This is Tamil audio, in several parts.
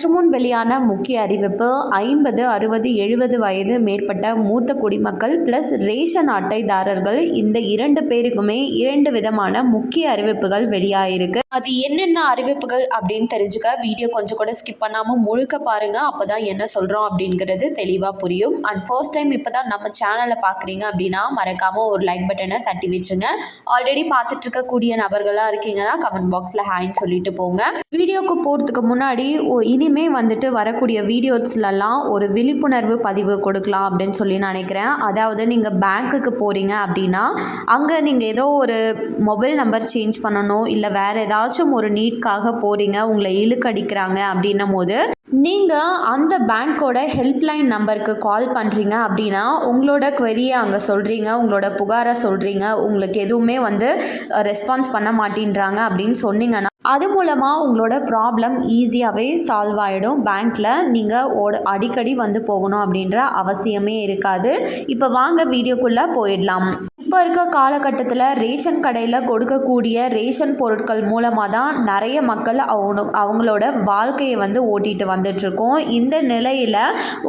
சற்று முன் வெளியான முக்கிய அறிவிப்பு ஐம்பது அறுபது எழுபது வயது மேற்பட்ட மூத்த குடிமக்கள் பிளஸ் ரேஷன் அட்டைதாரர்கள் இந்த இரண்டு பேருக்குமே இரண்டு விதமான முக்கிய அறிவிப்புகள் வெளியாயிருக்கு. அது என்னென்ன அறிவிப்புகள் அப்படின்னு தெரிஞ்சுக்க வீடியோ கொஞ்சம் கூட ஸ்கிப் பண்ணாமல் முழுக்க பாருங்க. அப்போதான் என்ன சொல்கிறோம் அப்படிங்கிறது தெளிவாக புரியும். அண்ட் ஃபர்ஸ்ட் டைம் இப்போ தான் நம்ம சேனலை பார்க்குறீங்க அப்படின்னா மறக்காம ஒரு லைக் பட்டனை தட்டி வச்சுங்க. ஆல்ரெடி பார்த்துட்டு இருக்கக்கூடிய நபர்களாக இருக்கீங்கன்னா கமெண்ட் பாக்ஸில் ஹாய்ன்னு சொல்லிட்டு போங்க. வீடியோக்கு போகிறதுக்கு முன்னாடி இனி இனிமே வந்துட்டு வரக்கூடிய வீடியோஸ்லலாம் ஒரு விழிப்புணர்வு பதிவு கொடுக்கலாம் அப்படின்னு சொல்லி நினைக்கிறேன். அதாவது நீங்கள் பேங்க்குக்கு போகிறீங்க அப்படின்னா அங்கே நீங்கள் ஏதோ ஒரு மொபைல் நம்பர் சேஞ்ச் பண்ணணும் இல்லை வேறு ஏதாச்சும் ஒரு நீட்காக போகிறீங்க உங்களை இழுக்கடிக்கிறாங்க அப்படின்னும் போது நீங்கள் அந்த பேங்க்கோட ஹெல்ப்லைன் நம்பருக்கு கால் பண்ணுறீங்க அப்படின்னா உங்களோட query-ய அங்கே சொல்கிறீங்க உங்களோட புகாரை சொல்கிறீங்க உங்களுக்கு எதுவுமே வந்து ரெஸ்பான்ஸ் பண்ண மாட்டேன்றாங்க அப்படின்னு சொன்னீங்கன்னா அது மூலமாக உங்களோட ப்ராப்ளம் ஈஸியாகவே சால்வ் ஆகிடும் பேங்க்கில் நீங்கள் ஓட அடிக்கடி வந்து போகணும் அப்படின்ற அவசியமே இருக்காது. இப்போ வாங்க வீடியோக்குள்ளே போயிடலாம். இப்போ இருக்க காலகட்டத்தில் ரேஷன் கடையில் கொடுக்கக்கூடிய ரேஷன் பொருட்கள் மூலமாக தான் நிறைய மக்கள் அவங்க அவங்களோட வாழ்க்கையை வந்து ஓட்டிகிட்டு வந்துட்ருக்கோம் இந்த நிலையில்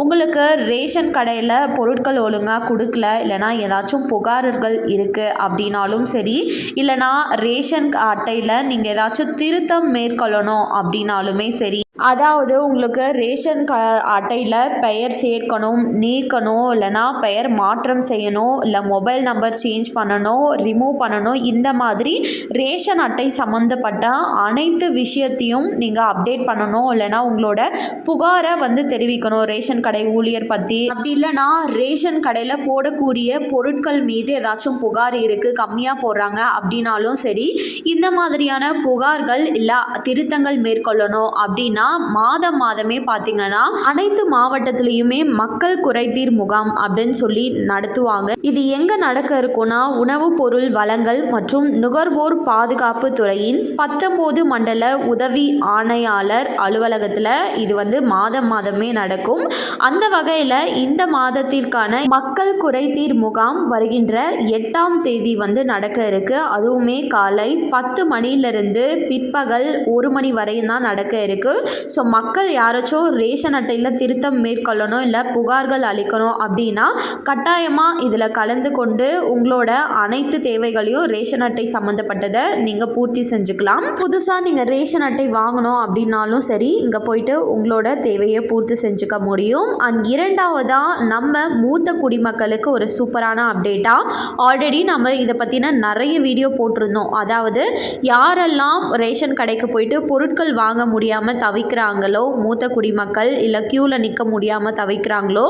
உங்களுக்கு ரேஷன் கடையில் பொருட்கள் ஒழுங்காக கொடுக்கல இல்லைனா ஏதாச்சும் புகார்கள் இருக்குது அப்படின்னாலும் சரி இல்லைனா ரேஷன் அட்டையில் நீங்கள் ஏதாச்சும் திருத்தம் மேற்கொள்ளணும் அப்படின்னாலுமே சரி. அதாவது உங்களுக்கு ரேஷன் க அட்டையில் பெயர் சேர்க்கணும் நீக்கணும் இல்லைனா பெயர் மாற்றம் செய்யணும் இல்லை மொபைல் நம்பர் சேஞ்ச் பண்ணணும் ரிமூவ் பண்ணணும் இந்த மாதிரி ரேஷன் அட்டை சம்மந்தப்பட்ட அனைத்து விஷயத்தையும் நீங்கள் அப்டேட் பண்ணணும் இல்லைனா உங்களோட புகாரை வந்து தெரிவிக்கணும். ரேஷன் கடை ஊழியர் பற்றி அப்படி இல்லைனா ரேஷன் கடையில் போடக்கூடிய பொருட்கள் மீது ஏதாச்சும் புகார் இருக்குது கம்மியாக போடுறாங்க அப்படின்னாலும் சரி இந்த மாதிரியான புகார்கள் இல்லை திருத்தங்கள் மேற்கொள்ளணும் அப்படின்னா மாதம் மாதமே பார்த்தீங்கன்னா அனைத்து மாவட்டத்திலையுமே மக்கள் குறைதீர் முகாம் அப்படின்னு சொல்லி நடத்துவாங்க. இது எங்கே நடக்க இருக்கும்னா உணவுப் பொருள் வழங்கல் மற்றும் நுகர்வோர் பாதுகாப்பு துறையின் பத்தொன்பது மண்டல உதவி ஆணையாளர் அலுவலகத்தில் இது வந்து மாதம் மாதமே நடக்கும். அந்த வகையில் இந்த மாதத்திற்கான மக்கள் குறைதீர் முகாம் வருகின்ற எட்டாம் தேதி வந்து நடக்க இருக்கு. அதுவுமே காலை பத்து மணியிலிருந்து பிற்பகல் ஒரு மணி வரையும் தான் நடக்க இருக்கு. ஸோ மக்கள் யாராச்சும் ரேஷன் அட்டையில் திருத்தம் மேற்கொள்ளணும் இல்லை புகார்கள் அளிக்கணும் அப்படின்னா கட்டாயமாக இதில் கலந்து கொண்டு உங்களோட அனைத்து தேவைகளையும் ரேஷன் அட்டை சம்மந்தப்பட்டதை நீங்கள் பூர்த்தி செஞ்சுக்கலாம். புதுசாக நீங்கள் ரேஷன் அட்டை வாங்கணும் அப்படின்னாலும் சரி இங்கே போயிட்டு உங்களோட தேவையை பூர்த்தி செஞ்சுக்க முடியும். அண்ட் இரண்டாவதாக நம்ம மூத்த குடிமக்களுக்கு ஒரு சூப்பரான அப்டேட்டாக ஆல்ரெடி நம்ம இதை பற்றின நிறைய வீடியோ போட்டிருந்தோம். அதாவது யாரெல்லாம் ரேஷன் கடைக்கு போயிட்டு பொருட்கள் வாங்க முடியாமல் தவிக்கிறாங்களோ மூத்த குடிமக்கள் இல்லை க்யூவில் நிற்க முடியாமல் தவிக்கிறாங்களோ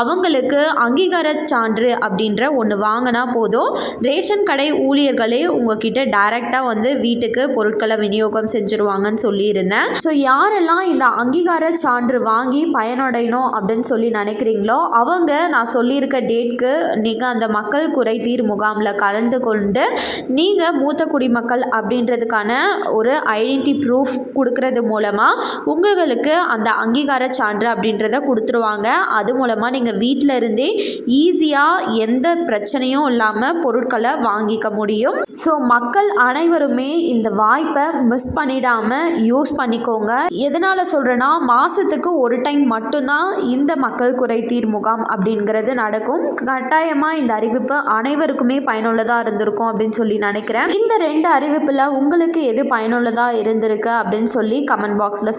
அவங்களுக்கு அங்கீகார சான்று அப்படின்ற ஒன்று வாங்கினா போதும். ரேஷன் கடை ஊழியர்களே உங்ககிட்ட டைரெக்டாக வந்து வீட்டுக்கு பொருட்களை விநியோகம் செஞ்சுருவாங்கன்னு சொல்லியிருந்தேன். ஸோ யாரெல்லாம் இந்த அங்கீகார சான்று வாங்கி பயனடையணும் அப்படின்னு சொல்லி நினைக்கிறீங்களோ அவங்க நான் சொல்லியிருக்க டேட்க்கு நீங்கள் அந்த மக்கள் குறை தீர் முகாமில் கலந்து கொண்டு நீங்கள் மூத்த குடிமக்கள் அப்படின்றதுக்கான ஒரு ஐடென்டி ப்ரூஃப் கொடுக்கறது மூலமாக உங்களுக்கு அந்த அங்கீகார சான்று அப்படின்றத கொடுத்துருவாங்க. அது மூலமாக நீங்கள் வீட்டில் இருந்தே ஈஸியாக எந்த பிரச்சனையும் இல்லாமல் பொருட்களை வாங்கிக்க முடியும். ஸோ மக்கள் அனைவருமே இந்த வாய்ப்பை மிஸ் பண்ணிடாமல் யூஸ் பண்ணிக்கோங்க. எதனால் சொல்கிறேன்னா மாதத்துக்கு ஒரு டைம் மட்டும்தான் இந்த மக்கள் குறை தீர் முகாம் அப்படிங்கிறது நடக்கும். கட்டாயமாக இந்த அறிவிப்பு அனைவருக்குமே பயனுள்ளதாக இருந்திருக்கும் அப்படின்னு சொல்லி நினைக்கிறேன். இந்த ரெண்டு அறிவிப்பில் உங்களுக்கு எது பயனுள்ளதாக இருந்திருக்கு அப்படின்னு சொல்லி கமெண்ட் பாக்ஸில்